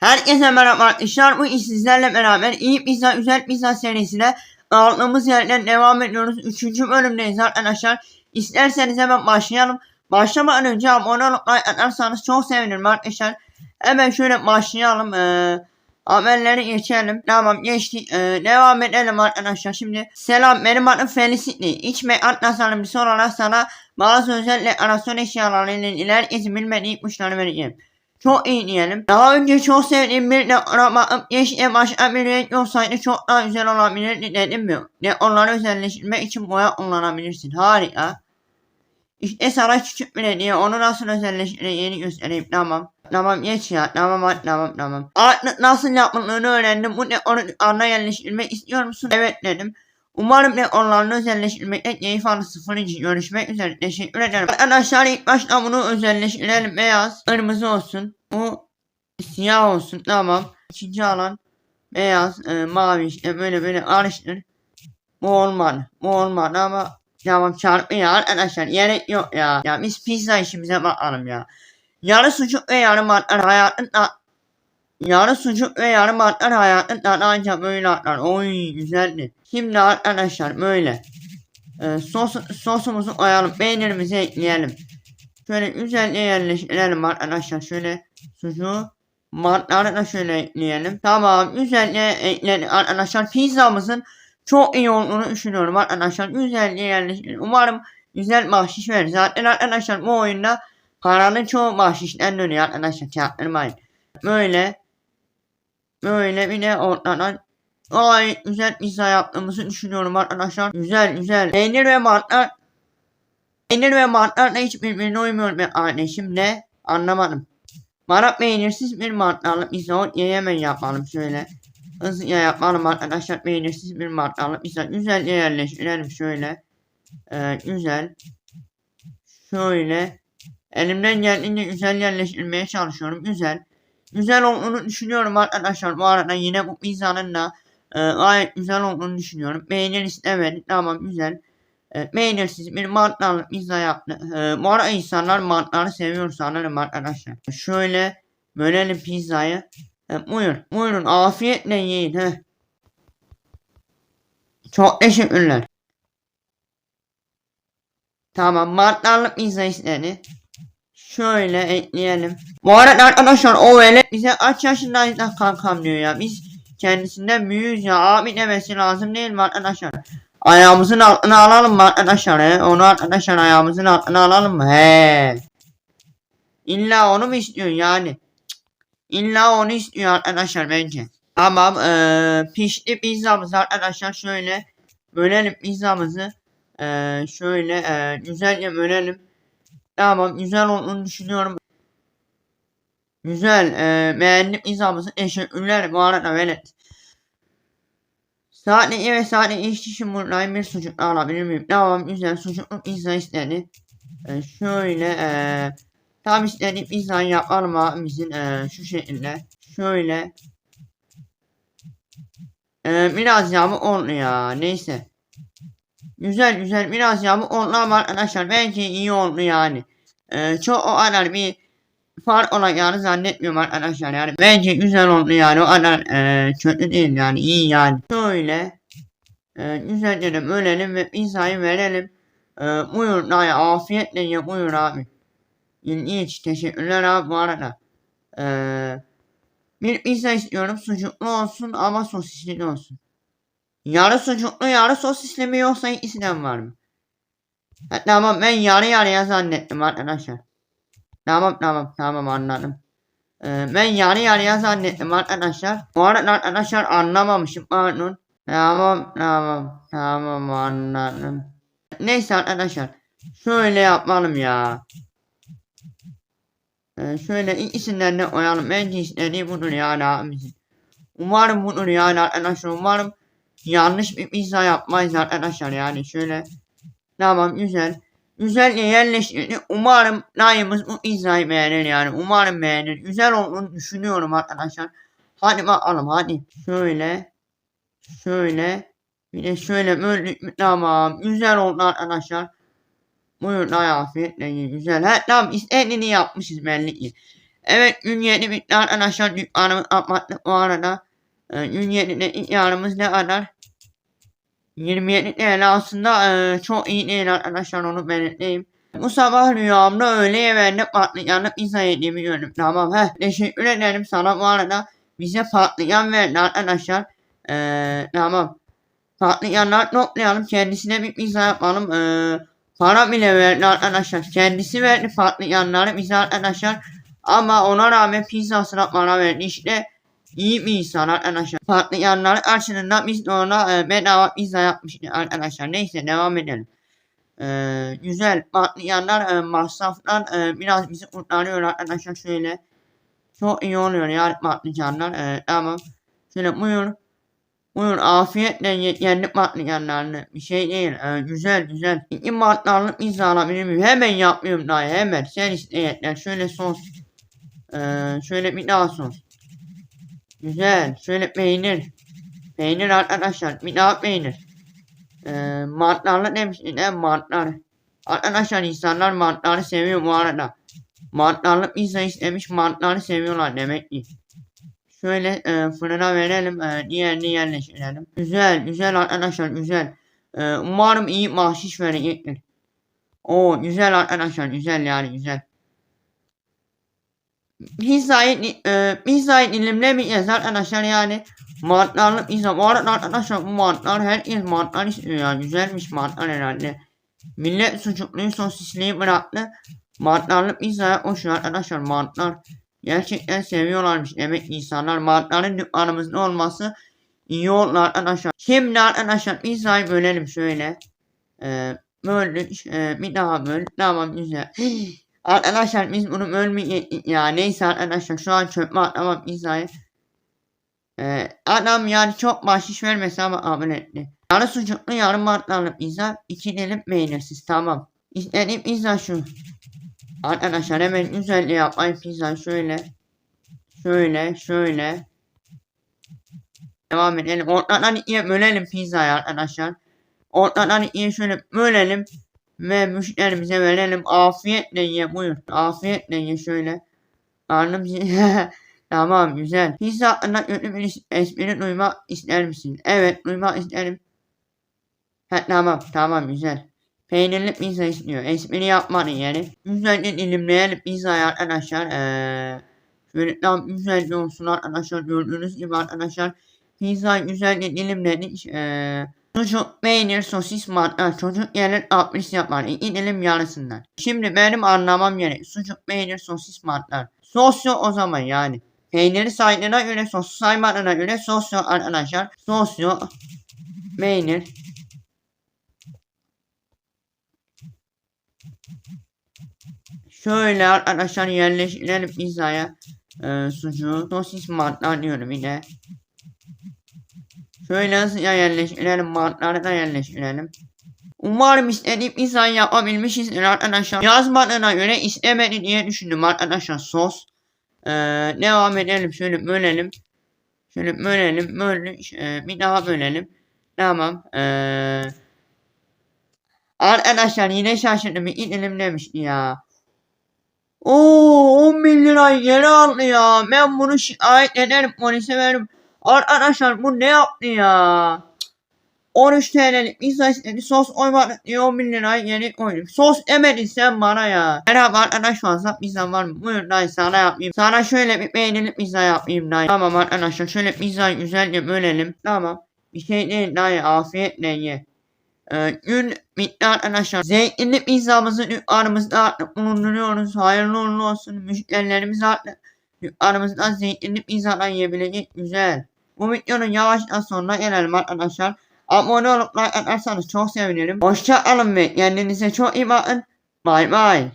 Herkese merhaba arkadaşlar. Bu iş sizlerle beraber iyi pizza güzel pizza serisine aldığımız yerden devam ediyoruz. Üçüncü bölümdeyiz arkadaşlar. İsterseniz hemen başlayalım. Başlamadan önce abone olup like atarsanız çok sevinirim arkadaşlar. Hemen şöyle başlayalım. Ee, haberleri geçelim. Tamam geçtik. Ee, devam edelim arkadaşlar. Şimdi selam benim adım Felicity. İç mekan tasarımcısı olarak sana bazı özel dekorasyon eşyalarıyla ileriki bilmediği ipuçları vereceğim. Çok iyi diyelim. Daha önce çok sevdiğim bir dekora bakıp yeşile başka bir renk olsaydı çok daha güzel olabilirdi dedim mi? Dekorları özelleştirmek için boya kullanabilirsin. Harika. İşte sana küçük bir hediye. Onu nasıl özelleştireceğini göstereyim. Tamam. Tamam geç ya. Tamam tamam tamam. Artık nasıl yapıldığını öğrendim. Bu dekoru ana yerleştirmek istiyor musun? Evet dedim. Umarım dekorlarını özelleştirmekte keyif alırsın. Fırıncı görüşmek üzere. Teşekkür ederim. Arkadaşlar ilk başta bunu özelleştirelim. Beyaz, kırmızı olsun. Bu siyah olsun. Tamam. İkinci alan beyaz, e, mavi işte böyle böyle karıştır. Bu olmadı. Bu olmadı ama tamam çarpı ya arkadaşlar. Gerek yok ya. Ya biz pizza işimize bakalım ya. Yarı sucuk ve yarı mantar hayatın da Yarı sucuk ve yarı mantar hayatın tadı ancak böyle atlar. Oy güzeldi. Şimdi arkadaşlar böyle. Ee, sos, sosumuzu koyalım. Peynirimizi ekleyelim. Şöyle güzelce yerleştirelim arkadaşlar. Şöyle sucuğu mantarı da şöyle ekleyelim. Tamam güzelce ekledik arkadaşlar. Pizzamızın çok iyi olduğunu düşünüyorum arkadaşlar. Güzelce yerleştirelim. Umarım güzel bahşiş verir. Zaten arkadaşlar bu oyunda paranın çoğu bahşişten dönüyor arkadaşlar. Çaktırmayın. Böyle Böyle bir de ortadan gayet güzel pizza yaptığımızı düşünüyorum arkadaşlar. Güzel güzel. Peynir ve mantar. Peynir ve mantar da hiç birbirine uymuyor be kardeşim ne? Anlamadım. Bana peynirsiz bir mantarlı pizza yemen yapalım şöyle. Hızlıca yapalım arkadaşlar peynirsiz bir mantarlı pizza. Güzel yerleştirelim şöyle. Ee, güzel. Şöyle. Elimden geldiğince güzel yerleştirmeye çalışıyorum. Güzel güzel olduğunu düşünüyorum arkadaşlar. Bu arada yine bu pizzanın da e, gayet güzel olduğunu düşünüyorum. Beğeniriz evet tamam güzel. E, beğenirsiz bir mantarlı pizza yaptı. E, bu arada insanlar mantarı seviyor sanırım arkadaşlar. Şöyle bölelim pizzayı. E, buyur buyurun afiyetle yiyin. Heh. Çok teşekkürler. Tamam mantarlı pizza istedi. Şöyle ekleyelim. Bu arada arkadaşlar o velet bize kaç yaşındayız kankam diyor ya. Biz kendisinden büyüğüz ya. Abi demesi lazım değil mi arkadaşlar? Ayağımızın altına alalım mı arkadaşlar he? Onu arkadaşlar ayağımızın altına alalım mı? He. İlla onu mu istiyor yani? Cık. İlla onu istiyor arkadaşlar bence. Tamam ee, pişti pizzamız arkadaşlar şöyle bölelim pizzamızı. Ee, şöyle ee, güzelce bölelim. Tamam güzel olduğunu düşünüyorum. Güzel. E, beğendim izamızı. Teşekkürler bu arada velet. Saatli ve saatli iş için buradayım bir sucuk alabilir miyim? Tamam güzel sucuklu pizza istedi. E, şöyle e, tam istediğim pizzayı yapalım abimizin e, şu şekilde. Şöyle. E, biraz yağmur oldu ya neyse. Güzel güzel biraz yağmur oldu ama arkadaşlar bence iyi oldu yani. Ee, çok o kadar bir fark olacağını zannetmiyorum arkadaşlar yani. Bence güzel oldu yani o kadar e, kötü değil yani iyi yani. Şöyle e, güzelce de bölelim ve pizzayı verelim. E, buyur dayı afiyetle ye buyur abi. İlginç teşekkürler abi bu arada. E, bir pizza istiyorum sucuklu olsun ama sosisli olsun. Yarı sucuklu yarı sosisli mi yoksa ikisinden var mı? Ha, tamam ben yarı yarıya zannettim arkadaşlar. Tamam tamam tamam anladım. Ee, ben yarı yarıya zannettim arkadaşlar. Bu arada arkadaşlar anlamamışım pardon. Tamam tamam tamam anladım. Neyse arkadaşlar. Şöyle yapalım ya. Ee, şöyle ikisinden de koyalım. Bence istediği budur yani abimizin. Umarım budur yani arkadaşlar. Umarım yanlış bir pizza yapmayız arkadaşlar yani şöyle. Tamam güzel. Güzel yerleştirdi. Umarım dayımız bu pizzayı beğenir yani. Umarım beğenir. Güzel olduğunu düşünüyorum arkadaşlar. Hadi bakalım hadi. Şöyle. Şöyle. Bir de şöyle böyle tamam. Güzel oldu arkadaşlar. Buyurun afiyetle. Güzel. Ha, tamam istediğini yapmışız belli ki. Evet gün yeni bitti arkadaşlar dükkanımı kapattık bu arada. Ee, gün yeni yarımız ne kadar? 27 TL aslında e, çok iyi değil arkadaşlar onu belirteyim. Bu sabah rüyamda öğle yemeğinde patlıcanlı pizza yediğimi gördüm. Tamam heh teşekkür ederim sana bu arada. Bize patlıcan verdi arkadaşlar. Ee, tamam. Patlıcanlar toplayalım. Kendisine bir pizza yapalım. Ee, para bile verdi arkadaşlar. Kendisi verdi patlıcanları bize arkadaşlar. Ama ona rağmen pizzasına para verdi. İşte iyi bir insan arkadaşlar. Patlıcanlar karşılığında biz ona e, bedava pizza yapmıştık arkadaşlar. Neyse devam edelim. Ee, güzel patlıcanlar e, masraftan e, biraz bizi kurtarıyor arkadaşlar şöyle. Çok iyi oluyor yani patlıcanlar. E, tamam. Şöyle buyur. Buyur afiyetle ye kendi patlıcanlarını. Bir şey değil. E, güzel güzel. İki patlıcanlı pizza alabilir miyim? Hemen yapıyorum daha hemen. Sen isteyetler. Şöyle sos. E, şöyle bir daha sos. Güzel. Şöyle peynir. Peynir arkadaşlar. Bir daha peynir. Ee, mantarlı demiştin he mantar. Arkadaşlar insanlar mantarı seviyor bu arada. Mantarlı pizza istemiş mantarı seviyorlar demek ki. Şöyle e, fırına verelim. E, diğerini yerleştirelim. Güzel güzel arkadaşlar güzel. E, umarım iyi bahşiş verecektir. Oo güzel arkadaşlar güzel yani güzel. Pizzayı, e, pizzayı dilimlemeyeceğiz arkadaşlar yani. Mantarlı pizza. Bu arada arkadaşlar bu mantar herkes mantar istiyor ya. Güzelmiş mantar herhalde. Millet sucukluyu sosisliyi bıraktı. Mantarlı pizza yapmış arkadaşlar mantar. Gerçekten seviyorlarmış. Demek insanlar mantarın dükkanımızda olması iyi oldu arkadaşlar. Şimdi arkadaşlar pizzayı bölelim şöyle. Ee, böldük. Ee, bir daha böl. Tamam güzel. Arkadaşlar biz bunu bölmeyecektik ya. Neyse arkadaşlar şu an çöpe atlamam pizzayı. Ee, adam yani çok bahşiş vermese ama kabul etti. Yarı sucuklu yarı mantarlı pizza. iki dilim peynirsiz tamam. İstediğim pizza şu. Arkadaşlar hemen güzelce yapayım pizza şöyle. Şöyle şöyle. Devam edelim. Ortadan ikiye bölelim pizzayı arkadaşlar. Ortadan ikiye şöyle bölelim. Ve müşterimize verelim. Afiyetle ye buyur. Afiyetle ye şöyle. Karnım Tamam güzel. Pizza hakkında kötü bir espri duymak ister misin? Evet duymak isterim. Ha, tamam tamam güzel. Peynirli pizza istiyor. Espri yapmanın yani. Güzelce dilimleyelim pizzayı arkadaşlar. Ee, şöyle tam güzelce olsun arkadaşlar. Gördüğünüz gibi arkadaşlar. Pizzayı güzelce dilimledik. Ee, Çocuk peynir, sosis, mantar, çocuk gelir 60 yapar. İki dilim yarısından. Şimdi benim anlamam gerek. Sucuk, peynir, sosis, mantar. Sos yok o zaman yani. Peyniri saydığına göre sos saymadığına göre sos yok arkadaşlar. Sos yok. Peynir. Şöyle arkadaşlar yerleştirelim pizzaya. Ee, sucuğu. Sosis mantar diyorum yine. Hızlıca yerleştirelim. Mantları da yerleştirelim. Umarım istediğim pizzayı yapabilmişizdir arkadaşlar. Yazmadığına göre istemedi diye düşündüm arkadaşlar sos. Ee, devam edelim. Şöyle bölelim. Şöyle bölelim. Böyle, e, bir daha bölelim. Tamam. Ee, arkadaşlar yine şaşırdım. İlk elim demişti ya. Oo 10 bin lirayı geri aldı ya. Ben bunu şikayet ederim polise veririm. Arkadaşlar bu ne yaptı ya? 13 TL'lik pizza sos koymadı diye 10 bin lirayı geri koydum. Sos demedin sen bana ya. Merhaba arkadaş fazla pizza var mı? Buyur dayı sana yapayım. Sana şöyle bir peynirli pizza yapayım dayı. Tamam arkadaşlar şöyle pizzayı güzelce bölelim. Tamam. Bir şey değil dayı afiyetle ye. Ee, gün bitti arkadaşlar. Zeytinli pizzamızı dükkanımızda artık bulunduruyoruz. Hayırlı uğurlu olsun. Müşterilerimiz artık dükkanımızda zeytinli pizzadan yiyebilecek güzel. Bu videonun yavaştan sonuna gelelim arkadaşlar. Abone olup like atarsanız çok sevinirim. Hoşça kalın ve kendinize çok iyi bakın. Bye bye.